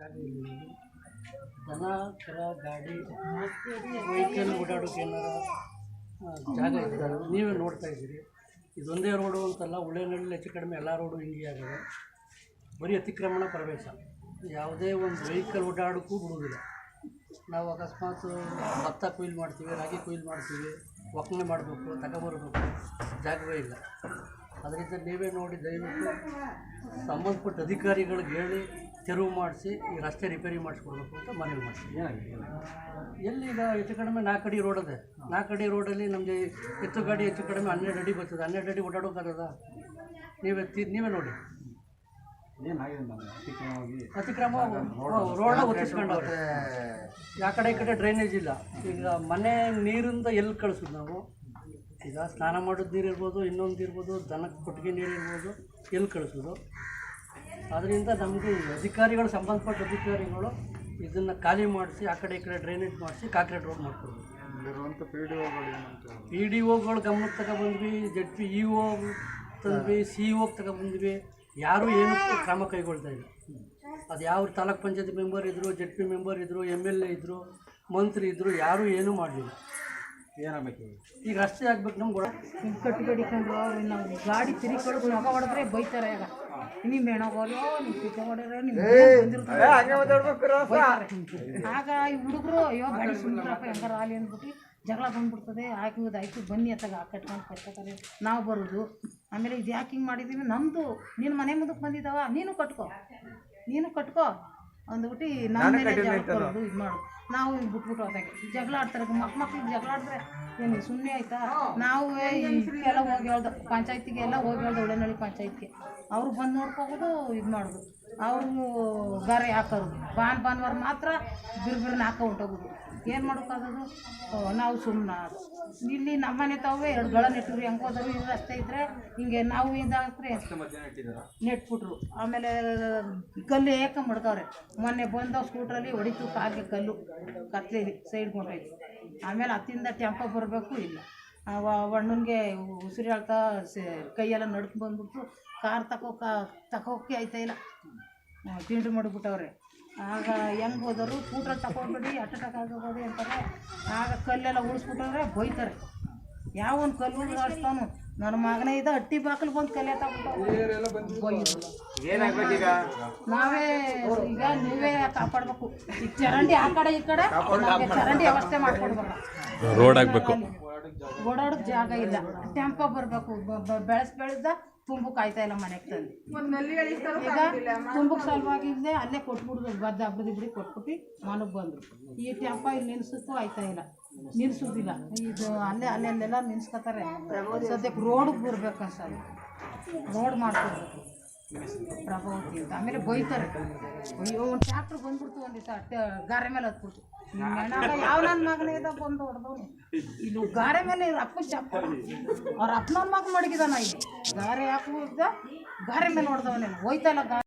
ದನ ಕರ ಗಾಡಿ ವೆಹಿಕಲ್ ಓಡಾಡೋಕೆ ಏನಾರ ಜಾಗ ಇದ್ದಾರೆ ನೀವೇ ನೋಡ್ತಾ ಇದ್ದೀರಿ ಇದೊಂದೇ ರೋಡು ಅಂತಲ್ಲ ಉಳ್ಳೇನಳ್ಳಿ ಹೆಚ್ಚು ಕಡಿಮೆ ಎಲ್ಲ ರೋಡು ಹಿಂಗೆ ಆಗಿದೆ ಬರೀ ಅತಿಕ್ರಮಣ ಪ್ರವೇಶ ಯಾವುದೇ ಒಂದು ವೆಹಿಕಲ್ ಓಡಾಡೋಕ್ಕೂ ಬಿಡುವುದಿಲ್ಲ ನಾವು ಅಕಸ್ಮಾತ್ ಭತ್ತ ಕೊಯ್ಲು ಮಾಡ್ತೀವಿ ರಾಗಿ ಕೊಯ್ಲು ಮಾಡ್ತೀವಿ ಒಕ್ಕಣೆ ಮಾಡಬೇಕು ತಗೊಬರ್ಬೇಕು ಜಾಗವೇ ಇಲ್ಲ ಅದರಿಂದ ನೀವೇ ನೋಡಿ ದಯವಿಟ್ಟು ಸಂಬಂಧಪಟ್ಟ ಅಧಿಕಾರಿಗಳಿಗೆ ಹೇಳಿ ತೆರವು ಮಾಡಿಸಿ ಈ ರಸ್ತೆ ರಿಪೇರಿ ಮಾಡಿಸ್ಕೊಡ್ಬೇಕು ಅಂತ ಮನವಿ ಮಾಡ್ತೀವಿ ಎಲ್ಲಿ ಈಗ ಹೆಚ್ಚು ಕಡಿಮೆ ನಾಲ್ಕು ಅಡಿ ರೋಡ್ ಅದೇ. ನಾಲ್ಕು ಅಡಿ ರೋಡಲ್ಲಿ ನಮಗೆ ಎತ್ತು ಗಾಡಿ ಹೆಚ್ಚು ಕಡಿಮೆ ಹನ್ನೆರಡು ಅಡಿ ಬರ್ತದೆ. ಹನ್ನೆರಡು ಅಡಿ ಓಡಾಡೋಕ್ಕಾಗದ ನೀವೇ ನೀವೇ ನೋಡಿ. ಅತಿಕ್ರಮ ಒತ್ತಿಸ್ಕೊಂಡವ್ರೆ ಆ ಕಡೆ ಈ ಕಡೆ ಡ್ರೈನೇಜ್ ಇಲ್ಲ. ಈಗ ಮನೆ ನೀರಿಂದ ಎಲ್ಲಿ ಕಳಿಸೋದು ನಾವು? ಈಗ ಸ್ನಾನ ಮಾಡೋದು ನೀರು ಇರ್ಬೋದು, ಇನ್ನೊಂದು ಇರ್ಬೋದು ದನಕ್ಕೆ ಕೊಟ್ಟಿಗೆ ನೀರು ಇರ್ಬೋದು, ಎಲ್ಲಿ ಕಳಿಸೋದು? ಅದರಿಂದ ನಮಗೆ ಅಧಿಕಾರಿಗಳು ಸಂಬಂಧಪಟ್ಟ ಅಧಿಕಾರಿಗಳು ಇದನ್ನು ಖಾಲಿ ಮಾಡಿಸಿ ಆ ಕಡೆ ಈ ಕಡೆ ಡ್ರೈನೇಜ್ ಮಾಡಿಸಿ ಕಾಂಕ್ರೀಟ್ ರೋಡ್ ಮಾಡ್ತಾರೆ ಇಲ್ಲಿರುವಂಥ ಪಿ ಡಿ ಒಗಳು ಪಿ ಡಿ ಒಗಳು ಗಮನಕ್ಕೆ ತಗೊಬಂದ್ವಿ ಜಡ್ ಪಿ ಇ ಒ ತಂದ್ವಿ ಸಿ ಇ ಒಗೆ ತಗೊಬಂದ್ವಿ. ಯಾರೂ ಏನು ಕ್ರಮ ಕೈಗೊಳ್ತಾ ಇಲ್ಲ. ಅದು ಯಾವ ತಾಲೂಕ್ ಪಂಚಾಯತ್ ಮೆಂಬರ್ ಇದ್ದರು ಜಡ್ ಪಿ ಮೆಂಬರ್ ಇದ್ದರು ಎಂ ಎಲ್ ಎ ಇದ್ದರು ಮಂತ್ರಿ ಇದ್ದರು ಯಾರೂ ಏನೂ ಮಾಡಲಿಲ್ಲ. ಏನಾಗಬೇಕು ಈಗ ರಸ್ತೆ ಆಗ್ಬೇಕು ನಮ್ಗೆ ಕಟ್ಟಿ ಕಡಿಕೊಂಡು ಗಾಡಿ ತಿರುಗಿಕೊಂಡು ನೊಗ ಹೊಡೆದ್ರೆ ಬೈತಾರೆ ಈಗ. ನಿಮ್ಮ ಪಿತ ಹೊಡೆದ್ರೆ ನಿಮ್ಮ ಆಗ ಈ ಹುಡುಗರು ಅಯ್ಯೋ ಗಾಡಿ ಸುಮ್ಮರಪ್ಪ ಹೆಂಗಾರ ಆಲಿ ಅಂದ್ಬಿಟ್ಟು ಜಗಳ ಬಂದ್ಬಿಡ್ತದೆ. ಹಾಕಿದ್ ಆಯ್ತು ಬನ್ನಿ ಅತ್ತಾಗ ಕಟ್ಕೊಂಡು ಕಟ್ಕೋತಾರೆ. ನಾವು ಬರೋದು. ಆಮೇಲೆ ಇದು ಯಾಕೆ ಹಿಂಗೆ ಮಾಡಿದ್ದೀವಿ ನಮ್ಮದು ನೀನು ಮನೆ ಮುಂದಕ್ಕೆ ಬಂದಿದ್ದಾವ? ನೀನು ಕಟ್ಕೋ. ನೀನು ಕಟ್ಕೋ. ಅಂದ್ಬಿಟ್ಟು ನಮ್ಮ ಮೇಲೆ ಜಗಳ ಇದು ಮಾಡು. ನಾವು ಹಿಂಗೆ ಬಿಟ್ಬಿಟ್ಟು ಹೋದಾಗೆ ಜಗಳ ಆಡ್ತಾರೆ ಮಕ್ ಮಕ್ಳಿಗೆ ಜಗಳ ಆಡಿದ್ರೆ ಏನು ಸುಮ್ಮನೆ ಆಯ್ತಾ? ನಾವು ಎಲ್ಲ ಹೋಗಿ ಹೇಳ್ದು ಪಂಚಾಯತಿಗೆ ಎಲ್ಲ ಹೋಗಿ ಹೇಳ್ದು ಉಳ್ಳನಳ್ಳಿ ಪಂಚಾಯತ್ಗೆ. ಅವ್ರು ಬಂದು ನೋಡ್ಕೋಬೋದು ಇದು ಮಾಡೋದು. ಅವರು ಗಾರೆ ಹಾಕೋದು. ಬಾನ್ ಭಾನುವಾರ ಮಾತ್ರ ಬಿರ್ಬಿರ್ನ ಹಾಕೋ ಹೊಂಟೋಗೋದು. ಏನು ಮಾಡೋಕ್ಕಾಗೋದು ನಾವು ಸುಮ್ಮನೆ ಇಲ್ಲಿ ನಮ್ಮನೆ ತಾವೇ ಎರಡು ಗಳ ನೆಟ್ಟಿದ್ರು ಹೆಂಗೆ ಹೋದ್ರು ಇದು ರಸ್ತೆ ಇದ್ದರೆ ಹಿಂಗೆ ನಾವು ಇದಾಗ್ರೆ ನೆಟ್ಬಿಟ್ರು. ಆಮೇಲೆ ಕಲ್ಲು ಏಕ ಮಡ್ಕವ್ರೆ ಮೊನ್ನೆ ಬಂದವು ಸ್ಕೂಟ್ರಲ್ಲಿ ಹೊಡಿತು ಕಾಗೆ ಕಲ್ಲು. ಕತ್ತಲೆ ಸೈಡ್ ಕೊಂಡೋಯ್ತು ಆಮೇಲೆ ಹತ್ತಿಂದ ಟೆಂಪೋ ಬರಬೇಕು ಇಲ್ಲ. ಅಣ್ಣನಿಗೆ ಹಾಳ್ತಾ ಕೈಯೆಲ್ಲ ನಡ್ಕೊಂಡು ಬಂದ್ಬಿಟ್ಟು ಕಾರ್ ತಕೋ ಕಾ ತಕೋಕೆ ಆಯ್ತಾ ಇಲ್ಲ. ತಿಂಡಿ ಮಾಡಿಬಿಟ್ಟವ್ರೆ. ಆಗ ಹೆಂಗೆ ಹೋದರು ಕೂತ್ರ ತಗೊಂಡ್ಬಿಡಿ ಅಟ್ಟ ಆಗೋದು ಅಂತಾರೆ. ಆಗ ಕಲ್ಲೆಲ್ಲ ಉಳಿಸ್ಬಿಟ್ಟವ್ರೆ ಬೈತಾರೆ. ಯಾವ ಒಂದು ಕಲ್ಲು ಆಡಿಸ್ತಾನು ನನ್ನ ಮಗನೇ ಇದ್ದ ಅಟ್ಟಿ ಬಾಕಲು ಬಂದು ಕಲ್ಲೆ ತಗೊಂಡು ನಾವೇ ಈಗ ನೀವೇ ಕಾಪಾಡಬೇಕು. ಈ ಚರಂಡಿ ಆ ಕಡೆ ಈ ಕಡೆ. ಚರಂಡಿ ವ್ಯವಸ್ಥೆ ಮಾಡ್ಕೊಡ್ಬೇಕು ರೋಡ್ ಆಗಬೇಕು. ಓಡಾಡೋಕ್ ಜಾಗ ಇಲ್ಲ. ಟೆಂಪೋ ಬರಬೇಕು. ಬೆಳೆಸ್ ಬೆಳೆದ ತುಂಬು ಆಯ್ತಾ ಇಲ್ಲ ಮನೆಗೆ ತಂದು. ಈಗ ತುಂಬಕ್ಕೆ ಸಲುವಾಗಿದ್ದೆ ಅಲ್ಲೇ ಕೊಟ್ಬಿಡ್ದು. ಬದ್ದು ಹಬ್ಬದ ಇಬ್ಬರಿಗೆ ಕೊಟ್ಬಿಟ್ಟು ಮನೆಗೆ ಬಂದರು. ಈ ಟೆಂಪೋ ಇಲ್ಲಿ ನಿಲ್ಸಕ್ಕೂ ಆಯ್ತಾ ಇಲ್ಲ. ನಿಲ್ಸೋದಿಲ್ಲ. ಇದು ಅಲ್ಲೇ ಅಲ್ಲೆಲ್ಲೆಲ್ಲ ನಿಲ್ಸ್ಕೊತಾರೆ. ಸದ್ಯಕ್ಕೆ ರೋಡಿಗೆ ಬರ್ಬೇಕು ಸರ್ ರೋಡ್ ಮಾಡ್ಕೊಡ್ಬೇಕು. ಪ್ರಭಾವತಿ ಅಂತ ಆಮೇಲೆ ಬೈತಾರೆ ಅಯ್ಯೋ, ಒಂದು ಟ್ಯಾಕ್ಟ್ರ್ ಬಂದ್ಬಿಡ್ತು ಒಂದು ದಿವಸ. ಗಾರೆ ಮೇಲೆ ಹತ್ಬಿಡ್ತು. ನೆನಾಗ ಯಾವ ನನ್ನ ಮಗನೇ ಇದ್ದ ಬಂದು ಹೊಡೆದವನು. ಇಲ್ಲಿ ಗಾರೆ ಮೇಲೆ ಇವ್ರ ಅಪ್ಪ ಚಪ್ಪ ಅವ್ರ ಅಪ್ಪನ ಮಗ ಮಡಗಿದಾನ ಇಲ್ಲಿ. ಗಾರೆ ಹಾಕುವುದ ಗಾರೆ ಮೇಲೆ ಹೊಡೆದವನೇನು ಹೋಯ್ತಲ್ಲ ಗಾರೆ.